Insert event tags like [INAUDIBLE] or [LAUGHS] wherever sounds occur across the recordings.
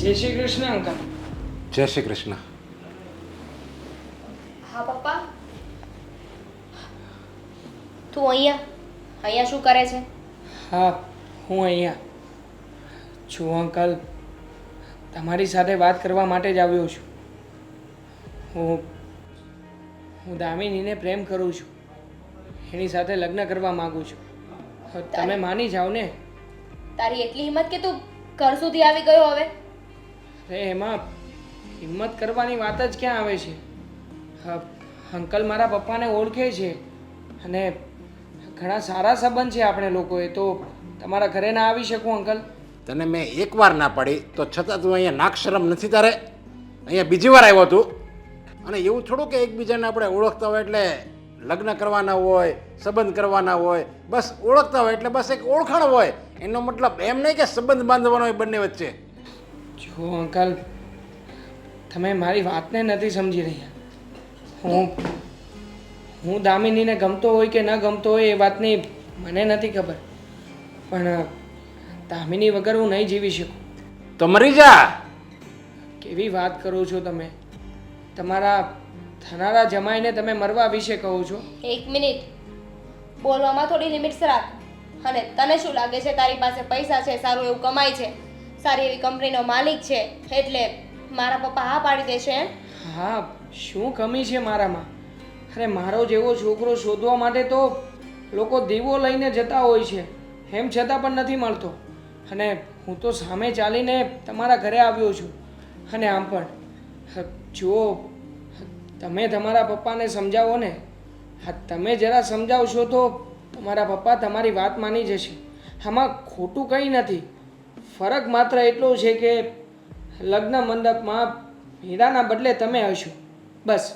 જય શ્રી કૃષ્ણ અંકલ. જય શ્રી કૃષ્ણ. હા પપ્પા. તું અહીંયા? અહીંયા શું કરે છે? હા હું અહીંયા. છું અંકલ. તમારી સાથે વાત કરવા માટે જ આવ્યો છું. હું હું દામિનીને પ્રેમ કરું છું. એની સાથે લગ્ન કરવા માગું છું. તમે માની જાઓ ને. તારી એટલી હિંમત કે તું ઘર સુધી આવી ગયો હવે? અરે એમાં હિંમત કરવાની વાત જ ક્યાં આવે છે? અંકલ મારા પપ્પાને ઓળખે છે અને ઘણા સારા સંબંધ છે આપણે લોકોએ, તો તમારા ઘરે ના આવી શકું અંકલ? તને મેં એકવાર ના પાડી, તો છતાં તું અહીંયા નાકશરમ નથી તારે? અહીંયા બીજી વાર આવ્યો તું. અને એવું થોડું કે એકબીજાને આપણે ઓળખતા હોય એટલે લગ્ન કરવાના હોય, સંબંધ કરવાના હોય, બસ ઓળખતા હોય એટલે બસ એક ઓળખાણ હોય. એનો મતલબ એમ નહીં કે સંબંધ બાંધવાનો હોય બંને વચ્ચે. જો અંકલ તમે મારી વાતને નથી સમજી રહ્યા. હું હું દામિનીને ગમતો હોય કે ન ગમતો હોય એ વાતની મને નથી ખબર. પણ દામિની વગર હું નહીં જીવી શકું. તો મરી જા! કેવી વાત કરો છો તમે? તમારા થનારા જમાઈને તમે મરવા વિશે કહો છો? એક મિનિટ. બોલવામાં થોડી લિમિટ્સ રાખ. અને તને શું લાગે છે તારી પાસે પૈસા છે સારું એવું કમાય છે? સારી એવી કંપનીનો માલિક છે, એટલે મારા પપ્પા હા પાડી દેશે હા, શું કમી છે મારામાં? અરે, મારો જેવો છોકરો શોધવા માટે તો લોકો દીવો લઈને જતા હોય છે, એમ છતાં પણ નથી મળતો. અને હું તો સામે ચાલીને તમારા ઘરે આવ્યો છું. અને આમ પણ. જો તમે તમારા પપ્પાને સમજાવો ને. હા, તમે જરા સમજાવશો તો તમારા પપ્પા તમારી વાત માની જશે. આમાં ખોટું કંઈ નથી. ફરક માત્ર એટલો છે કે લગ્ન મંડપમાં હીરાના બદલે તમે હશો. બસ.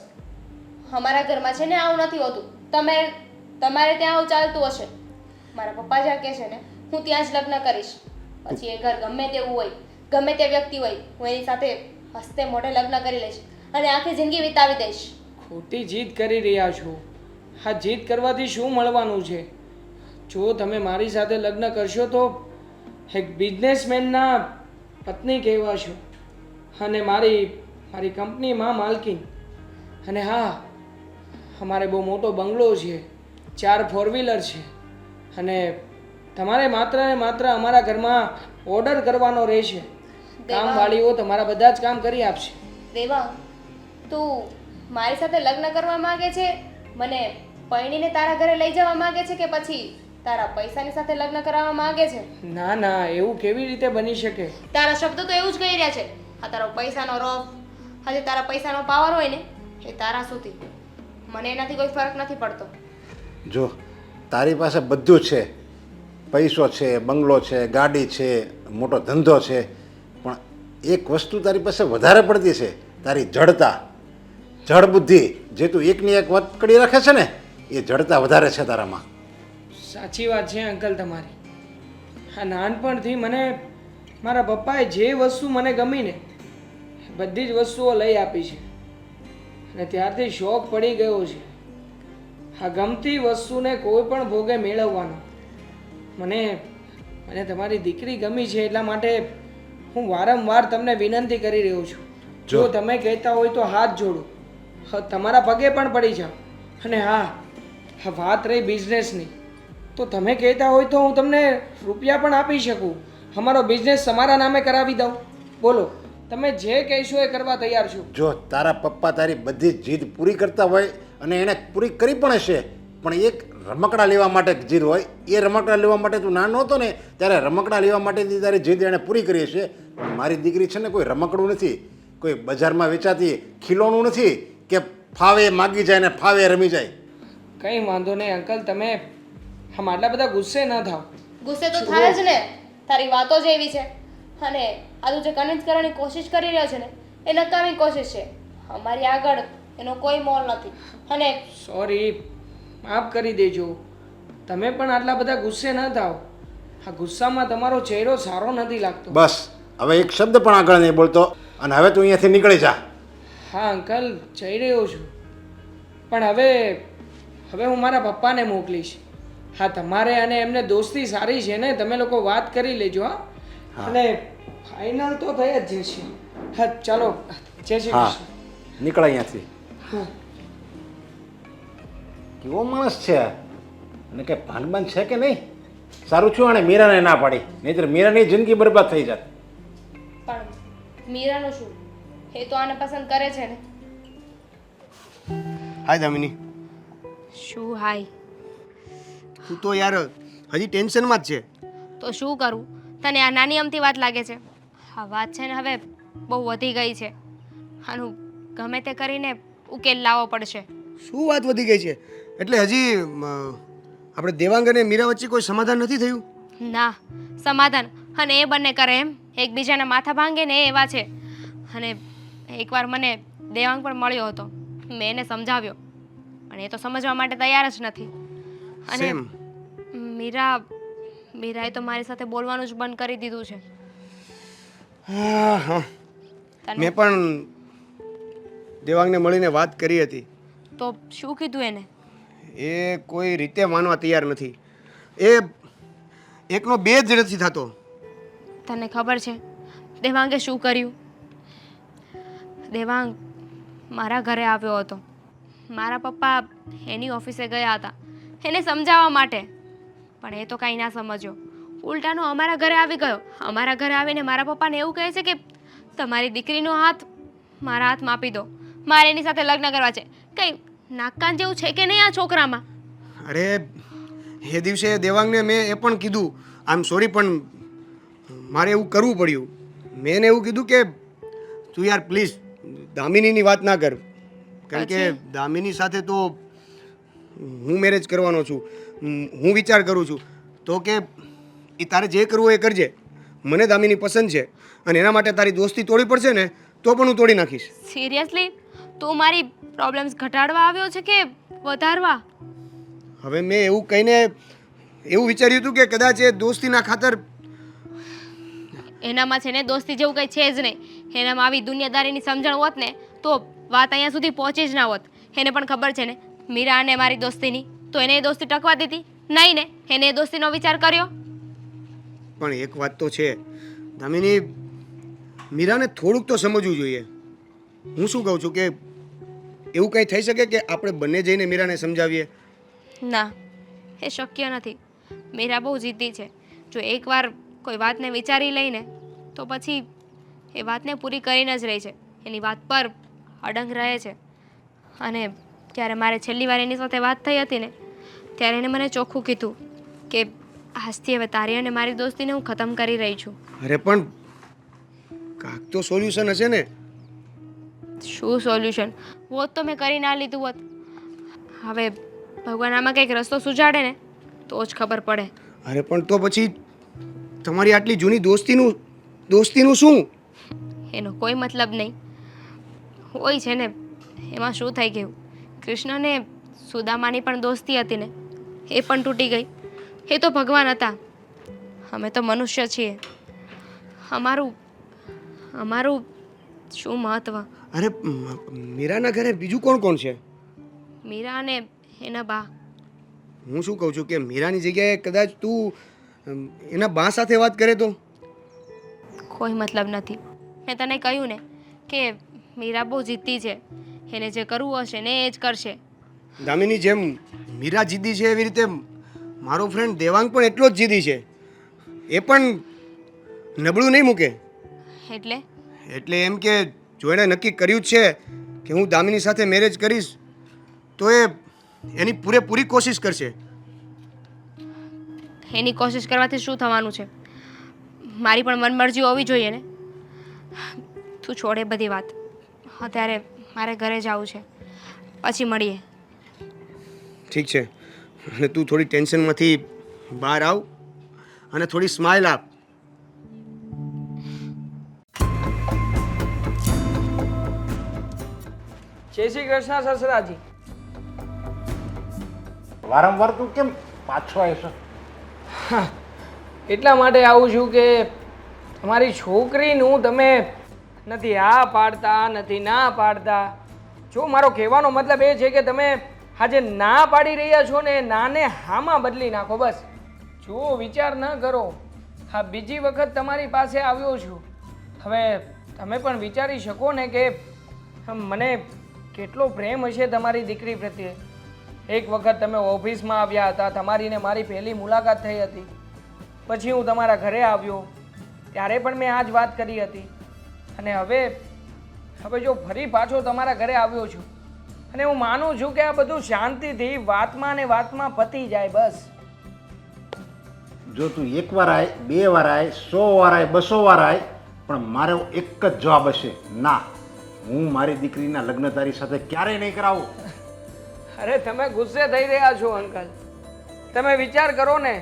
અમારા ઘરમાં છે ને આવું નથી હોતું. તમે તમારે ત્યાં આવું ચાલતું હશે. મારા પપ્પા જ્યાં કહે છે ને હું ત્યાં જ લગ્ન કરીશ. પછી એ ઘર ગમે તેવું હોય ગમે તે વ્યક્તિ હોય હું એની સાથે હસ્તે મોઢે લગ્ન કરી લઈશ અને આખી જિંદગી વિતાવી દઈશ. ખોટી જીદ કરી રહ્યા છો. આ જીદ કરવાથી શું મળવાનું છે? જો તમે મારી સાથે લગ્ન કરશો તો એક બિઝનેસમેનના પત્ની કહેવા છું. અને મારી મારી કંપનીમાં માલકીન. અને હા અમારે બહુ મોટો બંગલો છે. ચાર ફોર વ્હીલર છે. અને તમારે માત્ર ને માત્ર અમારા ઘરમાં ઓર્ડર કરવાનો રહેશે. કામવાળીઓ તમારા બધા જ કામ કરી આપશે. દેવા તું મારી સાથે લગ્ન કરવા માંગે છે? મને પૈણીને તારા ઘરે લઈ જવા માંગે છે કે પછી તારા પૈસાની સાથે લગ્ન કરાવવા માંગે છે? ના ના એવું કેવી રીતે બની શકે? તારા શબ્દો તો એવું જ કહી રહ્યા છે. આ તારો પૈસાનો રોફ આજે તારા પૈસાનો પાવર હોય ને એ તારા સુધી. મને એનાથી કોઈ ફરક નથી પડતો. જો તારી પાસે બધું છે. પૈસો છે બંગલો છે ગાડી છે મોટો ધંધો છે. પણ એક વસ્તુ તારી પાસે વધારે પડતી છે તારી જડતા. જડ બુદ્ધિ જે તું એકની એક વાત કરી રાખે છે ને એ જડતા વધારે છે તારામાં. સાચી વાત છે અંકલ તમારી. આ નાનપણથી મને મારા પપ્પાએ જે વસ્તુ મને ગમીને બધી જ વસ્તુઓ લઈ આપી છે. અને ત્યારથી શોખ પડી ગયો છે. આ ગમતી વસ્તુને કોઈ પણ ભોગે મેળવવાનો. મને મને તમારી દીકરી ગમી છે એટલા માટે હું વારંવાર તમને વિનંતી કરી રહ્યો છું. જો. તમે કહેતા હોય તો હાથ જોડો. હ, તમારા પગે પણ પડી જાઓ. અને હા હા વાત રહી બિઝનેસની તો તમે કહેતા હોય તો હું તમને રૂપિયા પણ આપી શકું. અમારો બિઝનેસ તમારા નામે કરાવી દઉં. બોલો તમે જે કહેશો એ કરવા તૈયાર છું. જો તારા પપ્પા તારી બધી જીદ પૂરી કરતા હોય અને એને પૂરી કરી પણ હશે પણ એક રમકડા લેવા માટે જીદ હોય. એ રમકડા લેવા માટે તું નાનો હતો ને ત્યારે રમકડા લેવા માટેની તારી જીદ એણે પૂરી કરી હશે. મારી દીકરી છે ને કોઈ રમકડું નથી કોઈ બજારમાં વેચાતી ખીલોનું નથી કે ફાવે માગી જાય ને ફાવે રમી જાય. કંઈ વાંધો નહીં અંકલ તમે આમ આટલા બધા ગુસ્સે ન થાવ. ગુસ્સે તો થાય જ ને. તારી વાતો જ એવી છે. અને આ તું જે કન્વિન્સ કરવાની કોશિશ કરી રહ્યો છે ને એ નકામી કોશિશ છે. અમારી આગળ એનો કોઈ મોલ નથી. અને સોરી માફ કરી દેજો. તમે પણ આટલા બધા ગુસ્સે ન થાવ. આ ગુસ્સામાં તમારો ચહેરો સારો નથી લાગતો. બસ હવે એક શબ્દ પણ આગળ નહીં બોલતો. અને હવે તું અહીંયાથી નીકળી જા. હા અંકલ જઈ રહ્યો છું. પણ હવે હવે હું મારા પપ્પાને મોકલીશ. હા તમારે અને એમને દોસ્તી સારી છે ને તમે લોકો વાત કરી લેજો હા. અને ફાઇનલ તો થઈ જ જશે. હા ચાલો જય શ્રી કૃષ્ણ. નીકળ અહીંયાથી. હા. કેવો માણસ છે? અને કે ભાનબાન છે કે નહીં? સારું છું અને મીરાને ના પાડી. નહીતર મીરાની જિંદગી બરબાદ થઈ જાત. પણ મીરાનું શું? એ તો આને પસંદ કરે છે ને. હાય દામિની. શું હાય? તું તો યાર હજી ટેન્શનમાં જ છે. તો શું કરું? તને આ નાની અમથી વાત લાગે છે. આ વાત છે ને હવે બહુ વધી ગઈ છે. આનું ગમે તે કરીને ઉકેલ લાવવો પડશે. શું વાત વધી ગઈ છે? એટલે હજી આપણે દેવાંગ અને મીરા વચ્ચે કોઈ સમાધાન નથી થયું? ના સમાધાન. અને એ બંને કરે એમ. એકબીજાના માથા ભાંગે ને એ એવા છે. અને એકવાર મને દેવાંગ પણ મળ્યો હતો. મેં એને સમજાવ્યો. પણ એ તો સમજવા માટે તૈયાર જ નથી. અને સેમ મીરા મીરાએ તો મારી સાથે બોલવાનું જ બંધ કરી દીધું છે. હા હા. મેં પણ દેવાંગને મળીને વાત કરી હતી. તો શું કીધું એને? એ કોઈ રીતે માનવા તૈયાર નથી. એ એકનો બે જ નથી થતો. તને ખબર છે દેવાંગે શું કર્યું? દેવાંગ મારા ઘરે આવ્યો હતો. મારા પપ્પા એની ઓફિસે ગયા હતા. એને સમજાવવા માટે. પણ એ તો કાંઈ ના સમજ્યો. ઉલટાનો અમારા ઘરે આવી ગયો. અમારા ઘરે આવીને મારા પપ્પાને એવું કહે છે કે તમારી દીકરીનો હાથ મારા હાથમાં આપી દો. મારે એની સાથે લગ્ન કરવા છે. કંઈ નાકાન જેવું છે કે નહીં આ છોકરામાં? અરે એ દિવસે દેવાંગને મેં એ પણ કીધું. આમ સોરી પણ મારે એવું કરવું પડ્યું. મેં એને એવું કીધું કે તું યાર પ્લીઝ દામિનીની વાત ના કર. કારણ કે દામિની સાથે તો હું મેરેજ કરવાનો છું હું વિચાર કરું છું તો કે એ તારે જે કરવું એ કરજે. મને દામિની પસંદ છે અને એના માટે તારી દોસ્તી તોડી પડશે ને તો પણ હું તોડી નાખીશ. સિરિયસલી તું મારી પ્રોબ્લેમ્સ ઘટાડવા આવ્યો છે કે વધારવા? હવે મેં એવું કહીને એવું વિચાર્યું હતું કે કદાચ એ દોસ્તીના ખાતર એનામાં છે ને દોસ્તી જેવું કંઈ છે જ નહીં. એનામાં આવી દુનિયાદારીની સમજણ હોત ને તો વાત અહીંયા સુધી પહોંચી જ ના હોત. એને પણ ખબર છે ને મીરા અને મારી દોસ્તીની. તો એને એ દોસ્તી ટકવા દીધી? નહીં ને એને એ દોસ્તીનો વિચાર કર્યો? પણ એક વાત તો છે. દામિની મીરાને થોડુંક તો સમજવું જોઈએ. હું શું કહું છું કે એવું કંઈ થઈ શકે કે આપણે બંને જઈને મીરાને સમજાવીએ? ના એ શક્ય નથી. મીરા બહુ જીદ્દી છે. જો એકવાર કોઈ વાતને વિચારી લઈને તો પછી એ વાતને પૂરી કરીને જ રહે છે. એની વાત પર અડંગ રહે છે. અને જ્યારે મારે છેલ્લી વાર એની સાથે વાત થઈ હતી ને ત્યારે એને મને ચોખ્ખું કીધું કે આજથી હવે તારી અને મારી દોસ્તીને હું ખતમ કરી રહી છું. અરે પણ કાંક તો સોલ્યુશન હશે ને? શું સોલ્યુશન હોત તો મેં કરી ના લીધું હોત. હવે ભગવાન આમાં કંઈક રસ્તો સુજાડે ને તો જ ખબર પડે. અરે પણ તો પછી તમારી આટલી જૂની દોસ્તીનું દોસ્તીનું શું? એનો કોઈ મતલબ નહીં. હોય છે ને એમાં શું થઈ ગયું? કૃષ્ણને સુદામાની પણ દોસ્તી હતી ને એ પણ તૂટી ગઈ. એ તો ભગવાન હતા. અમે તો મનુષ્ય છીએ. અમારું અમારું શું મહત્વ? અરે મીરાના ઘરે બીજું કોણ કોણ છે? મીરા અને એના બા. હું શું કહું છું કે મીરાની જગ્યાએ કદાચ તું એના બા સાથે વાત કરે તો? કોઈ મતલબ નથી. મેં તને કહ્યું ને કે મીરા બહુ જીતી છે. એને જે કરવું હશે ને એ જ કરશે. દામિની જેમ મીરા જીદી છે એવી રીતે મારો ફ્રેન્ડ દેવાંગ પણ એટલો જ જીદી છે. એ પણ નબળું નહીં મૂકે. એટલે? એટલે એમ કે જો એણે નક્કી કર્યું છે કે હું દામિની સાથે મેરેજ કરીશ તો એ એની પૂરેપૂરી કોશિશ કરશે. એની કોશિશ કરવાથી શું થવાનું છે? મારી પણ મનમરજી હોવી જોઈએ ને? તું છોડે બધી વાત. અત્યારે મારે ઘરે જવું છે. પછી મળીએ. ઠીક છે. અને તું થોડી ટેન્શનમાંથી બહાર આવ અને થોડી સ્માઇલ આપ. જય શ્રી કૃષ્ણ સસરાજી વારંવાર તું કેમ પાછો આવ્યો છે? એટલા માટે આવું છું કે તમારી છોકરીનું તમે નથી આ પાડતા, નથી ના પાડતા. જો મારો કહેવાનો મતલબ એ છે કે તમે આજે ના પાડી રહ્યા છો ને નાને હામાં બદલી નાખો બસ. જો વિચાર ન કરો હા બીજી વખત તમારી પાસે આવ્યો છું. હવે તમે પણ વિચારી શકો ને કે મને કેટલો પ્રેમ હશે તમારી દીકરી પ્રત્યે. એક વખત તમે ઓફિસમાં આવ્યા હતા, તમારી ને મારી પહેલી મુલાકાત થઈ હતી. પછી હું તમારા ઘરે આવ્યો. ત્યારે પણ મેં આ જ વાત કરી હતી. અને હવે હવે જો ફરી પાછો તમારા ઘરે આવ્યો છું અને હું માનું છું કે આ બધું શાંતિથી વાતમાં ને વાતમાં પતી જાય બસ. જો તું એક વાર આય બે વાર આય સો વાર આય બસો વાર આય પણ મારો એક જ જવાબ હશે ના. હું મારી દીકરીના લગ્ન તારી સાથે ક્યારેય નહીં કરાવું. અરે તમે ગુસ્સે થઈ રહ્યા છો અંકલ. તમે વિચાર કરો ને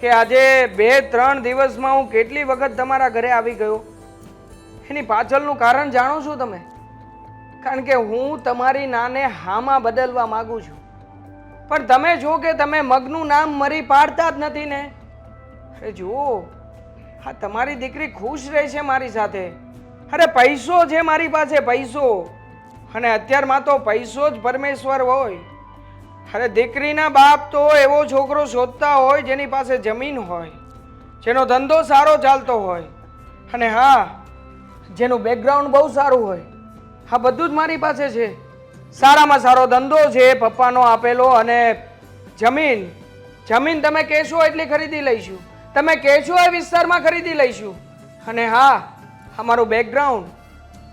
કે આજે બે ત્રણ દિવસમાં હું કેટલી વખત તમારા ઘરે આવી ગયો? એની પાછળનું કારણ જાણો છો તમે? કારણ કે હું તમારી નાને હામાં બદલવા માંગુ છું. પણ તમે જો કે તમે મગનું નામ મરી પાડતા જ નથી ને. અરે જુઓ હા તમારી દીકરી ખુશ રહે છે મારી સાથે. અરે પૈસો છે મારી પાસે, પૈસો. અને અત્યારમાં તો પૈસો જ પરમેશ્વર હોય. અરે દીકરીના બાપ તો એવો છોકરો શોધતા હોય જેની પાસે જમીન હોય, જેનો ધંધો સારો ચાલતો હોય. અને હા જેનું બેકગ્રાઉન્ડ બહુ સારું હોય. હા, બધું જ મારી પાસે છે. સારામાં સારો ધંધો છે, પપ્પાનો આપેલો અને જમીન. જમીન તમે કહેશો એટલી ખરીદી લઈશું. તમે કહેશો એ વિસ્તારમાં ખરીદી લઈશું. અને હા, અમારું બેકગ્રાઉન્ડ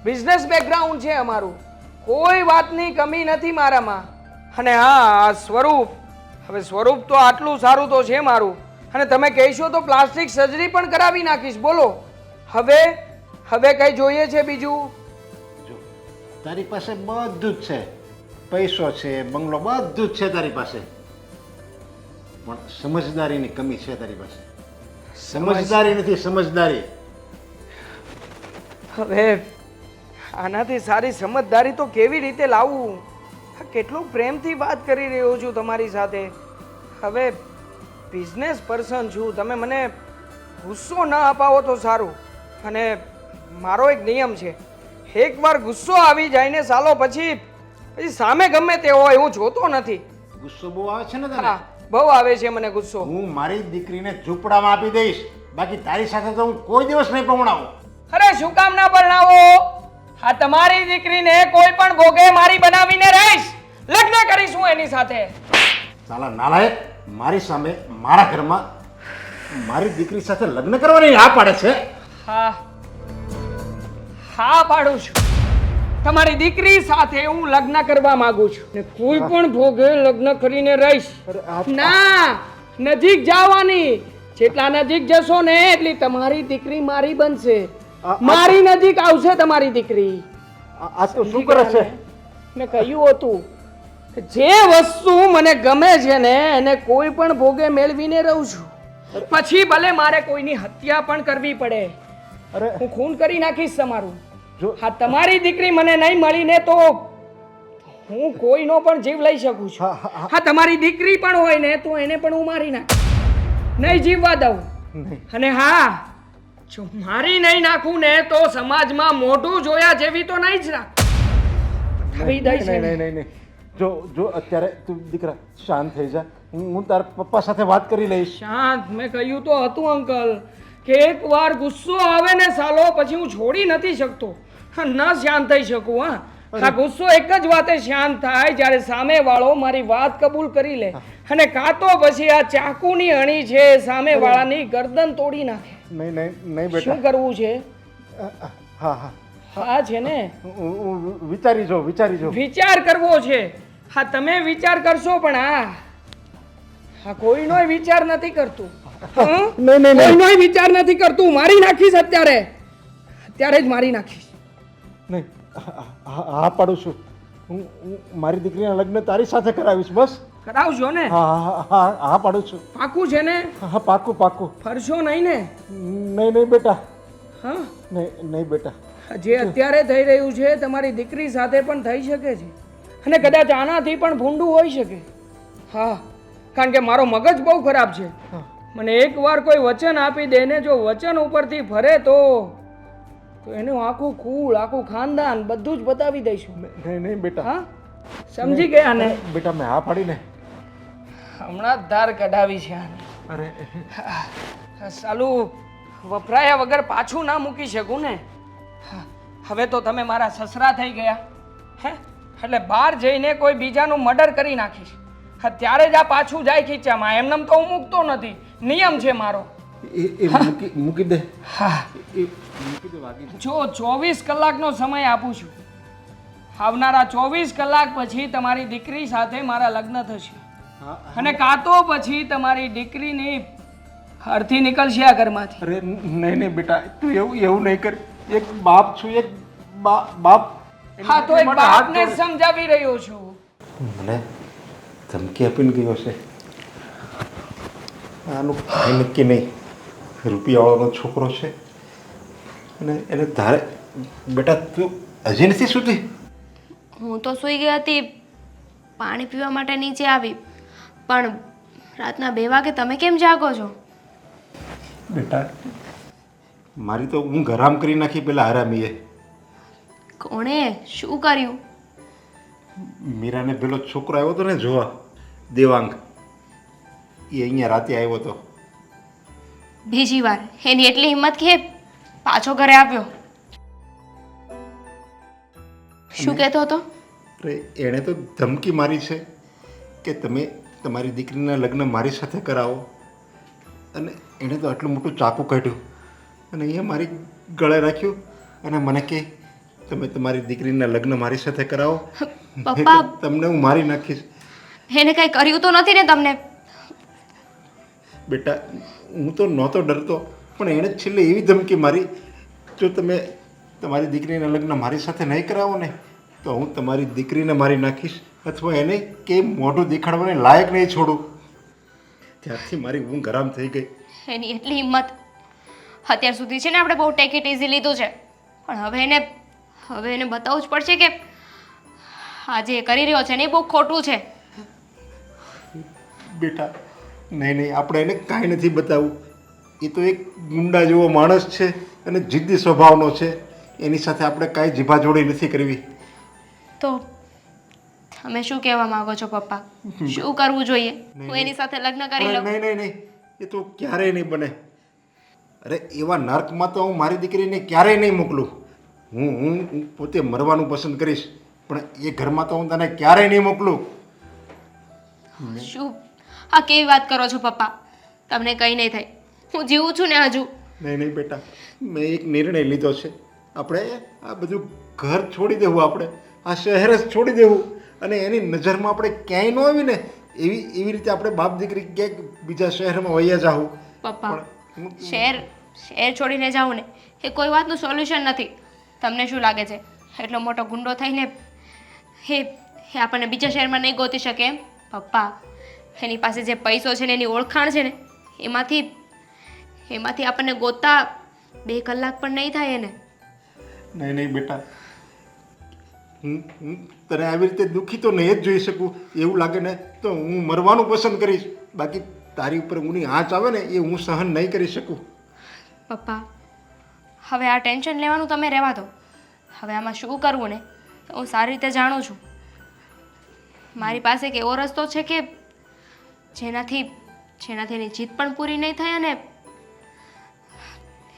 બિઝનેસ બેકગ્રાઉન્ડ છે અમારું. કોઈ વાતની કમી નથી મારામાં. અને હા, આ સ્વરૂપ, હવે સ્વરૂપ તો આટલું સારું તો છે મારું. અને તમે કહેશો તો પ્લાસ્ટિક સર્જરી પણ કરાવી નાખીશ. બોલો. હવે હવે કઈ જોઈએ છે બીજું? જો તારી પાસે બધું જ છે. પૈસો છે બંગલો બધું જ છે તારી પાસે. પણ સમજદારીની કમી છે તારી પાસે. સમજદારી નથી સમજદારી. હવે આનાથી સારી સમજદારી તો કેવી રીતે લાવવું કેટલું પ્રેમથી વાત કરી રહ્યો છું તમારી સાથે. હવે બિઝનેસ પર્સન છું તમે મને ગુસ્સો ન અપાવો તો સારું. અને મારો એક નિયમ છે. એકવાર ગુસ્સો આવી જાય ને સાલો પછી પછી સામે ગમે તે હોય હું જોતો નથી. ગુસ્સો બહુ આવે છે ને તને? હા બહુ આવે છે મને ગુસ્સો. હું મારી દીકરીને ઝૂંપડામાં આપી દઈશ. બાકી તારી સાથે તો હું કોઈ દિવસ નહીં પમણાવું અરે શું કામ ના પરણાવો આ તમારી દીકરીને કોઈ પણ ભોગે મારી બનાવીને રહીશ. લગ્ન કરીશું એની સાથે. સાલા નાલાયક મારી સામે મારા ઘરમાં મારી દીકરી સાથે લગ્ન કરવાની આ પાડે છે. હા હા પાડું છું. તમારી દીકરી સાથે હું લગ્ન કરવા માંગુ છું. ને કોઈ પણ ભોગે લગ્ન કરીને રહીશ. ના નજીક જવાની. જેટલા નજીક જશો ને એટલી તમારી દીકરી મારી બનશે. મારી નજીક આવશે તમારી દીકરી. આ તો શું કરે છે? મેં કહ્યું હતું જે વસ્તુ મને ગમે છે ને એને કોઈ પણ ભોગે મેળવીને રહું છું. પછી ભલે મારે કોઈની હત્યા પણ કરવી પડે. અરે હું ખૂન કરી નાખીશ તમારું. હા તમારી દીકરી મને નહીં મળીને તો હું કોઈનો પણ જીવ લઈ શકું છું. હા, તમારી દીકરી પણ હોય ને તો એને પણ હું મારી નાખ. નહીં જીવવા દઉં. અને હા જો મારી નહીં નાખું ને તો સમાજમાં મોઢું જોયા જેવી તો નહીં જ રાખ. નહીં નહીં નહીં નહીં જો જો અત્યારે તું દીકરા શાંત થઈ જા. હું તાર પપ્પા સાથે વાત કરી લઈશ. શાંત. મેં કહ્યું તો હતું અંકલ કે એક વાર ગુસ્સો આવે ને સાલો પછી હું છોડી નથી શકતો. ન શાંત થઈ શકું હા. આ ગુસ્સો એક જ વાતે શાંત થાય જ્યારે સામે વાળો મારી વાત કબૂલ કરી લે. અને કાં તો પછી આ ચાકુની અણી છે સામે વાળાની ગરદન તોડી નાખે. નહીં નહીં નહીં બેટા. શું કરવું છે? હા હા. હા છે ને? હું હું વિચારી જો વિચારી જો વિચાર કરવો છે. હા તમે વિચાર કરશો પણ આ. હા કોઈનોય વિચાર નથી કરતું. [LAUGHS] હં? નહીં, નહીં. કોઈનો વિચાર નથી કરતું. મારી નાખીશ અત્યારે. અત્યારે જ મારી નાખીશ. નહીં હા પાડું છું. હું મારી દીકરીના લગ્ન તારી સાથે કરાવીશ બસ. કરાવજો ને. હા હા પાડું છું. પાકું છે ને? હા પાકું પાકું. ફરશો નહીં ને. નહીં નહીં બેટા. હા? નહીં નહીં બેટા. જે અત્યારે થઈ રહ્યું છે તમારી દીકરી સાથે પણ થઈ શકે છે. અને કદાચ આનાથી પણ ભૂંડું હોઈ શકે. હા કારણ કે મારો મગજ બહુ ખરાબ છે. મને એકવાર કોઈ વચન આપી દે ને જો વચન ઉપરથી ફરે તો તો એનું આખું કુળ આખું ખાનદાન બધું જ બતાવી દઈશું. નહીં નહીં બેટા. હા? સમજી ગયા ને? બેટા મેં હા પાડીને. હમણાં ધાર કઢાવી છે આને. અરે. સાલું વપરાયા વગર પાછું ના મૂકી શકું ને? હા, હવે તો તમે મારા સસરા થઈ ગયા. હે? એટલે બહાર જઈને કોઈ બીજાનું મર્ડર કરી નાખીશ. હા ત્યારે જ આ પાછું જાય ખીચામાં. એમનેમ તો હું મૂકતો નથી. નિયમ છે મારો. એ એ મૂકી મૂકી દે. હા. એ મૂકી દે વાગી જો ચોવીસ કલાકનો સમય આપું છું. આવનારા ચોવીસ કલાક પછી તમારી દીકરી સાથે મારા લગ્ન થશે. અને કાં તો પછી તમારી દીકરીની અર્થી નીકળશે આ ઘરમાંથી. અરે નહીં નહીં બેટા તું એવું એવું નહીં કર. એક બાપ છું એક બાપ. હા તો એક બાપને સમજાવી રહ્યો છું. મને ધમકી આપીને ગયો છે. આનું કાંઈ નક્કી નહીં. રૂપિયાવાળાનો છોકરો છે. અને એને ધારે બેટા તું હજી નથી સૂતી હું તો સૂઈ ગઈ હતી પાણી પીવા માટે નીચે આવી. પણ રાતના બે વાગે તમે કેમ જાગો છો? બેટા મારી તો હું ગરામ કરી નાખી પેલા હરામીએ. કોણે? શું કર્યું? મીરાને પેલો છોકરો આવ્યો હતો ને જોવા દેવાંગ. એ અહીંયા રાતે આવ્યો હતો બીજી વાર. એની એટલી હિંમત કે પાછો ઘરે આવ્યો. શું કહેતો હતો? અરે એણે તો ધમકી મારી છે કે તમે તમારી દીકરીના લગ્ન મારી સાથે કરાવો. અને એણે તો આટલું મોટું ચાકુ કાઢ્યું. અને અહીંયા મારી ગળે રાખ્યું. અને મને કે તમે તમારી દીકરીના લગ્ન મારી સાથે કરાવો. પપ્પા. તમને હું મારી નાખીશ. એને કંઈ કર્યું તો નથી ને તમને? બેટા હું તો નહોતો ડરતો પણ એણે છેલ્લે એવી ધમકી મારી જો તમે તમારી દીકરીના લગ્ન મારી સાથે નહીં કરાવો ને તો હું તમારી દીકરીને મારી નાખીશ અથવા એને કેમ મોઢું દેખાડવાને લાયક નહીં છોડું. ત્યારથી મારી ઊંઘ ગરમ થઈ ગઈ. એની એટલી હિંમત. અત્યાર સુધી છે ને આપણે બહુ ટેક ઇટ ઇઝી લીધું છે. પણ હવે એને હવે એને બતાવવું જ પડશે કે આ જે કરી રહ્યો છે ને એ બહુ ખોટું છે. બેટા નહીં નહીં આપણે એને કાંઈ નથી બતાવવું એ તો એક ગુંડા જેવો માણસ છે અને જિદ્દી સ્વભાવનો છે. એની સાથે આપણે કાંઈ જીભાજોડી નથી કરવી. તો તમે શું કહેવા માંગો છો પપ્પા? શું કરવું જોઈએ? હું એની સાથે લગ્ન કરી લઉં. નહીં નહીં નહીં. એ તો ક્યારેય નહીં બને. અરે એવા નર્કમાં તો હું મારી દીકરીને ક્યારેય નહીં મોકલું. હું હું હું પોતે મરવાનું પસંદ કરીશ પણ એ ઘરમાં તો હું તને ક્યારેય નહીં મોકલું. શું આ કેવી વાત કરો છો પપ્પા? તમને કંઈ નહીં થાય. હું જીવું છું ને હજુ. નહીં નહીં બેટા. મેં એક નિર્ણય લીધો છે. આપણે આ બધું ઘર છોડી દેવું આપણે. આ શહેર જ છોડી દેવું. અને એની નજરમાં આપણે ક્યાંય ન આવીને એવી એવી રીતે આપણે બાપ દીકરી ક્યાંક બીજા શહેરમાં વૈયા જાવું પપ્પા શહેર શહેર છોડીને જાઉં ને એ કોઈ વાતનું સોલ્યુશન નથી. તમને શું લાગે છે? એટલો મોટો ગુંડો થઈને હે હે આપણને બીજા શહેરમાં નહીં ગોતી શકે એમ? પપ્પા એની પાસે જે પૈસો છે ને એની ઓળખાણ છે ને એમાંથી એમાંથી આપણને ગોતા બે કલાક પણ નહીં થાય એને. નહીં નહીં બેટા. હું હું તને આવી રીતે દુઃખી તો નહીં જ જોઈ શકું. એવું લાગે ને તો હું મરવાનું પસંદ કરીશ. બાકી તારી ઉપર ઊની આંચ આવે ને એ હું સહન નહીં કરી શકું. પપ્પા હવે આ ટેન્શન લેવાનું તમે રહેવા દો. હવે આમાં શું કરવું ને? હું સારી રીતે જાણું છું. મારી પાસે એક એવો રસ્તો છે કે જેનાથી જેનાથી એની જીત પણ પૂરી નહીં થાય અને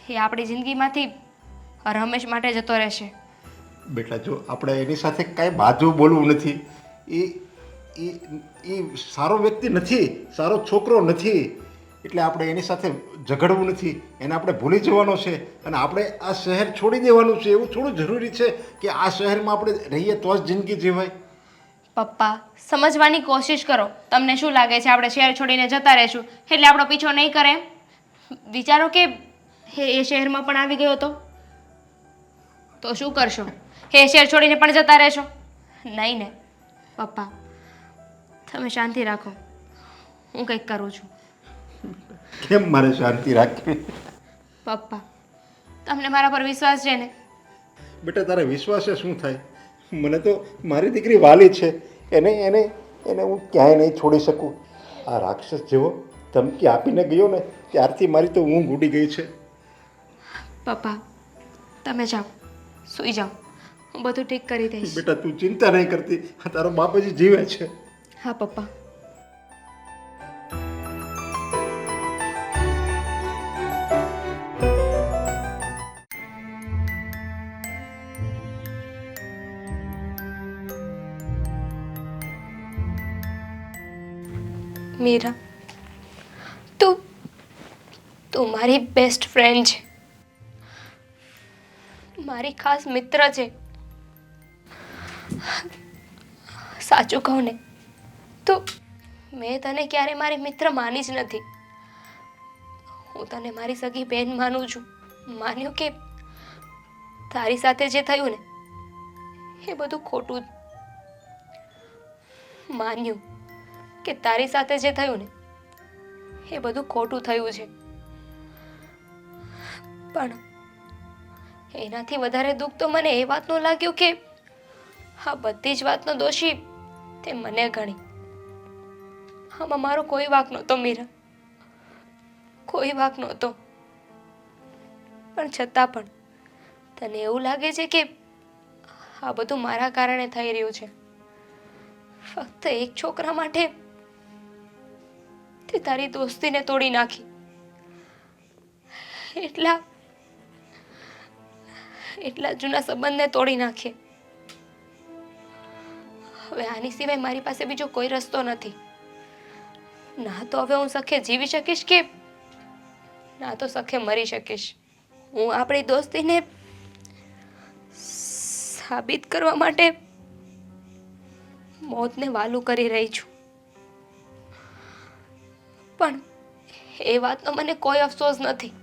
એ આપણી જિંદગીમાંથી રમેશ માટે જતો રહેશે. બેટા, જો આપણે એની સાથે કાંઈ બાજુ બોલવું નથી, એ એ એ સારો વ્યક્તિ નથી, સારો છોકરો નથી, એટલે આપણે એની સાથે ઝઘડવું નથી, એને આપણે ભૂલી જવાનો છે અને આપણે આ શહેર છોડી દેવાનું છે. એવું થોડું જરૂરી છે કે આ શહેરમાં આપણે રહીએ તો જ જિંદગી જીવાય. પપ્પા સમજવાની કોશિશ કરો. તમને શું લાગે છે? આપણે શહેર છોડીને જતા રહેશું. એટલે આપણો પીછો નહીં કરે વિચારો કે એ એ શહેરમાં પણ આવી ગયો હતો તો શું કરશો? હે શહેર છોડીને પણ જતા રહેશો? નહીં ને. પપ્પા તમે શાંતિ રાખો. હું કંઈક કરું છું. કેમ મારે શાંતિ રાખવી? પપ્પા તમને મારા પર વિશ્વાસ છે ને? બેટા તારે વિશ્વાસે શું થાય? મને તો મારી દીકરી વાલી છે. એને એને એને હું ક્યાંય નહીં છોડી શકું. આ રાક્ષસ જેવો ધમકી આપીને ગયો ને ત્યારથી મારી તો ઊંઘ ઉડી ગઈ છે. પપ્પા તમે જાઓ. સૂઈ જાઓ. હું બધું ઠીક કરી દઈશ. બેટા તું ચિંતા નહીં કરતી. તારો બાપ હજી જીવે છે. હા પપ્પા. મીરા, તું તું મારી બેસ્ટ ફ્રેન્ડ છે. મારી ખાસ મિત્ર છે. સાચું કહું ને, તો મેં તને ક્યારે મારી મિત્ર માની જ નથી. હું તને મારી સગી બહેન માનું છું. માન્યું કે તારી સાથે જે થયું ને, એ બધું ખોટું માન્યું. કે તારી સાથે જે થયું ને, એ બધું ખોટું થયું છે. પણ એનાથી વધારે દુઃખ તો મને એ વાતનું લાગ્યું કે આ બધી જ વાતનો દોષી તે મને ગણી. આમાં મારો કોઈ વાક નહોતો મીરા. કોઈ વાક નહોતો. પણ છતાં પણ તને એવું લાગે છે કે આ બધું મારા કારણે થઈ રહ્યું છે. ફક્ત એક છોકરા માટે તે તારી દોસ્તીને તોડી નાખી. એટલા એટલા જૂના સંબંધને તોડી નાખીએ હવે આની સિવાય મારી પાસે બીજો કોઈ રસ્તો નથી. ના તો હવે હું સખે જીવી શકીશ કે ના તો સખે મરી શકીશ. હું આપણી દોસ્તીને સાબિત કરવા માટે મોતને વાલું કરી રહી છું. પણ એ વાતનો મને કોઈ અફસોસ નથી.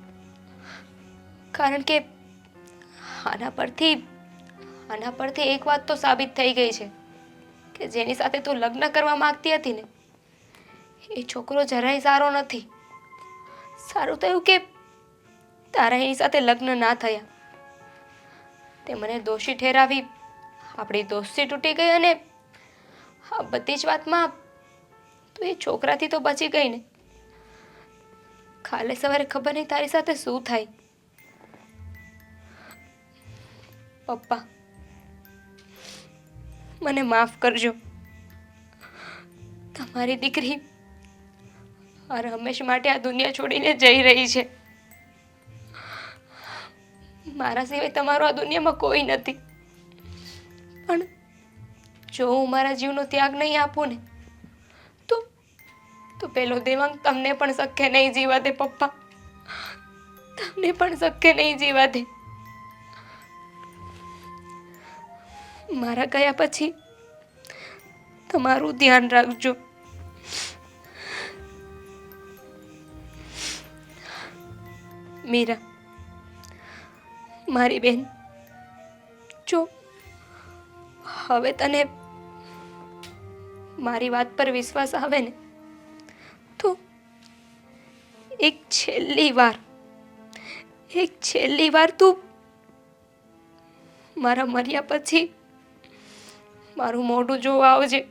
કારણ કે આના પરથી આના પરથી એક વાત તો સાબિત થઈ ગઈ છે, કે જેની સાથે તું લગ્ન કરવા માંગતી હતી ને, એ છોકરો જરાય સારો નથી. સારું થયું કે તારા એની સાથે લગ્ન ના થયા. તે મને દોષી ઠેરાવી આપણી દોસ્તી તૂટી ગઈ અને આ બધી જ વાતમાં તું એ છોકરાથી તો બચી ગઈ ને. કાલે સવારે ખબર નહીં તારી સાથે શું થાય. પપ્પા, મને માફ કરજો. તમારી દીકરી હર હંમેશ માટે આ દુનિયા છોડીને જઈ રહી છે. મારા સિવાય તમારો આ દુનિયામાં કોઈ નથી. પણ જો હું મારા જીવનો ત્યાગ નહીં આપું ને તો પેલો દેવાંગ તમને પણ શક્ય નહીં જીવા દે, પપ્પા. તમને પણ શક્ય નહીં જીવા દે. મારા ગયા પછી તમારું ધ્યાન રાખજો. મીરા, મારી બેન, જો, હવે તને મારી વાત પર વિશ્વાસ આવે ને છેલ્લી વાર. એક છેલ્લી વાર તું મારા મર્યા પછી મારું મોઢું જોવા આવજે.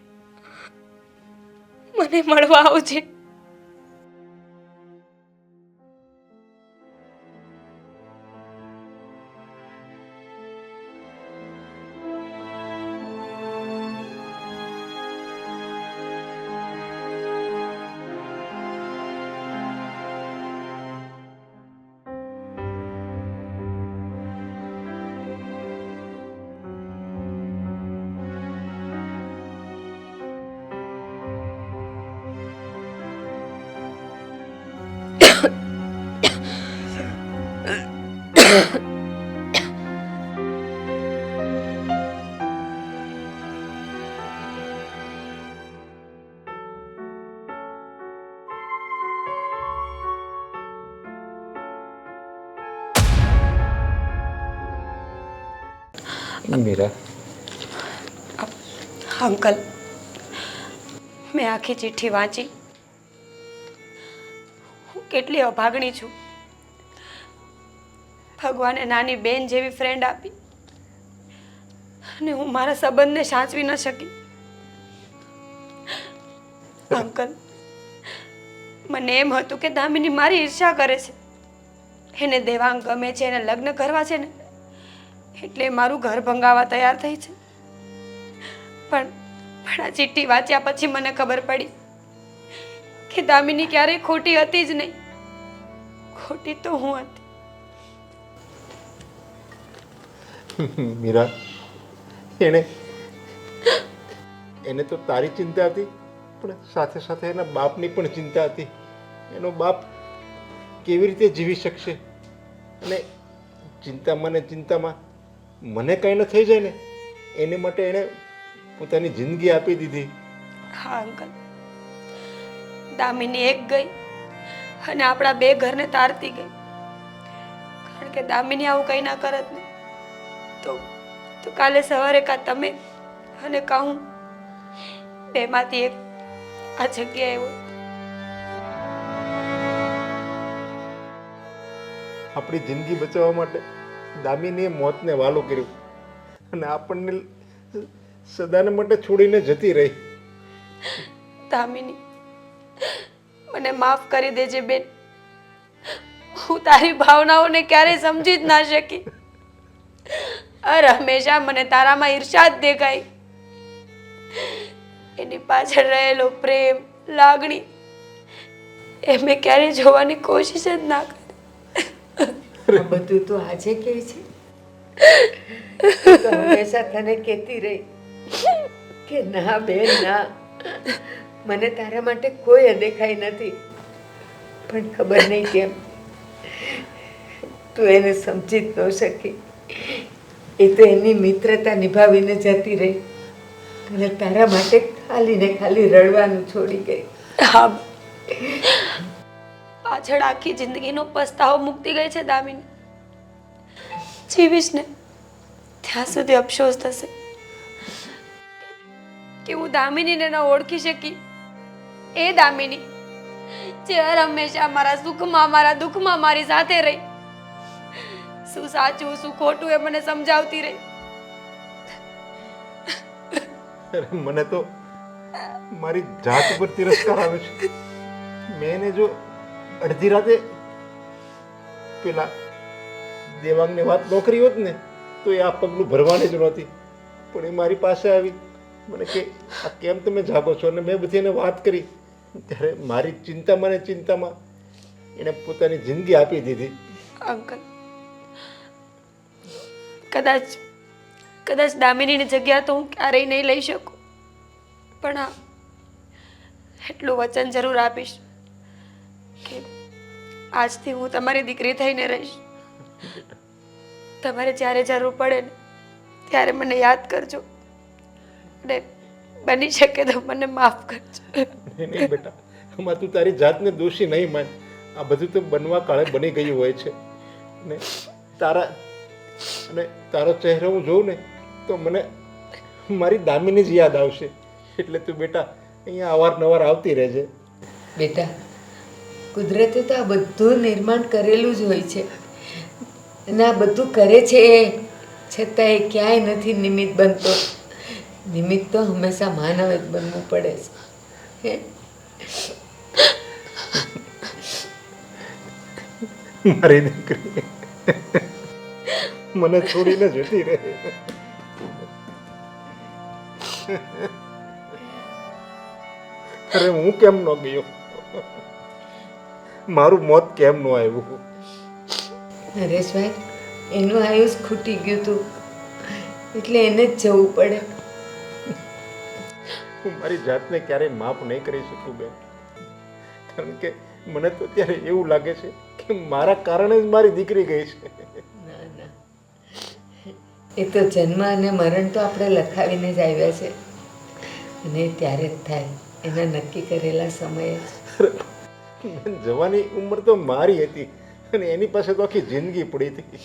મને મળવા આવજે. મીરા? અંકલ, મેં આખી ચિઠ્ઠી વાંચી. હું કેટલી અભાગણી છું. ભગવાને નાની બેન જેવી ફ્રેન્ડ આપી અને હું મારા સંબંધને સાચવી ન શકી. અંકલ, મને એમ હતું કે દામિની મારી ઈર્ષા કરે છે. એને દેવાંગ ગમે છે, એને લગ્ન કરવા છે ને. એટલે મારું ઘર ભંગાવા તૈયાર થઈ છે. પણ પણ આ ચિઠ્ઠી વાંચ્યા પછી મને ખબર પડી કે દામિની ક્યારેય ખોટી હતી જ નહીં. ખોટી તો હું હતી. [LAUGHS] મીરા એને એને તો તારી ચિંતા હતી, પણ સાથે સાથે એના બાપની પણ ચિંતા હતી. એનો બાપ કેવી રીતે જીવી શકશે? અને ચિંતામાં ને ચિંતામાં મને કંઈ ન થઈ જાય ને એને માટે એણે પોતાની જિંદગી આપી દીધી. હા અંકલ. દામિની એક ગઈ અને આપણા બે ઘરને તારતી ગઈ. કારણ કે દામિની આવું કંઈ ના કરત ને. તો તો કાલે સવારે કાં તમે અને કાં હું બેમાંથી એક આ જગ્યાએ હોય આપણી જિંદગી બચાવવા માટે દામિનીએ મોતને વાલો કર્યો. અને આપણને સદાને માટે છોડીને જતી રહી. દામિની, મને માફ કરી દેજે બેન. હું તારી ભાવનાઓને ક્યારેય સમજી જ ના શકી. અરે હંમેશા મને તારામાં ઈર્ષા જ દેખાય. એની પાછળ રહેલો પ્રેમ, લાગણી, એ મેં ક્યારેય જોવાની કોશિશ જ ના કરી. બધું તો આજે કે છે. હંમેશા તને કહેતી રહી કે ના બેન, ના. મને તારા માટે કોઈ અદેખાઈ નથી. પણ ખબર નહીં કેમ. તું એને સમજી જ ન શકી. એ તો એની મિત્રતા નિભાવીને જતી રહી. અને તારા માટે ખાલી ને ખાલી રડવાનું છોડી ગઈ. હા. પાછળ આખી જિંદગીનો પસ્તાવો મૂકતી ગઈ છે દામિની. જીવીશ ને ત્યાં સુધી અફસોસ થશે કે હું દામિનીને ન ઓળખી શકી. એ દામિની, જે હંમેશા મારા સુખમાં, મારા દુઃખમાં મારી સાથે રહી. શું સાચું, શું ખોટું એ મને સમજાવતી રહી. મને તો મારી જાત પર તિરસ્કાર આવે છે. મેં જો અડધી રાતે પેલા દેવાંગને વાત નોકરી હોત ને, તો એ આ પગલું ભરવાની જ નહોતી. પણ એ મારી પાસે આવી. મને કે, આ કેમ તમે જાગો છો? અને મેં બધી એને વાત કરી. ત્યારે મારી ચિંતામાં ને ચિંતામાં એણે પોતાની જિંદગી આપી દીધી. અંકલ, કદાચ કદાચ દામિનીની જગ્યા તો હું ક્યારેય નહીં લઈ શકું. પણ હા, એટલું વચન જરૂર આપીશ. કે આજથી હું તમારી દીકરી થઈને રહીશ. તમારે જ્યારે જરૂર પડે ને ત્યારે મને યાદ કરજો. અને બની શકે તો મને માફ કરજો. નહીં બેટા. આમાં તું તારી જાતને દોષી નહીં માન. આ બધું તો બનવા કાળે બની ગયું હોય છે. ને તારા અને તારો ચહેરો હું જોઉં ને તો મને મારી દામીની જ યાદ આવશે. એટલે તું બેટા અહીંયા અવારનવાર આવતી રહેજે. બેટા કુદરતે તો આ બધું નિર્માણ કરેલું જ હોય છે. અને આ બધું કરે છે એ. છતાં એ ક્યાંય નથી નિમિત્ત બનતો. નિમિત્ત તો હંમેશા માનવ જ બનવું પડે છે. મારી દીકરી. મને છોડીને જતી રહે. અરે હું કેમ ન ગયો? મારું મોત કેમ ન આવ્યું? નરેશભાઈ એનું આયુષ ખૂટી ગયું હતું એટલે એને જ જવું પડે. હું મારી જાતને ક્યારેય માફ નહીં કરી શકું બેન. કારણ કે મને તો ત્યારે એવું લાગે છે કે મારા કારણે જ મારી દીકરી ગઈ છે. ના ના. એ તો જન્મ અને મરણ તો આપણે લખાવીને જ આવ્યા છે. અને ત્યારે જ થાય. એના નક્કી કરેલા સમયે જવાની ઉંમર તો મારી હતી અને એની પાસે તો આખી જિંદગી પડી હતી.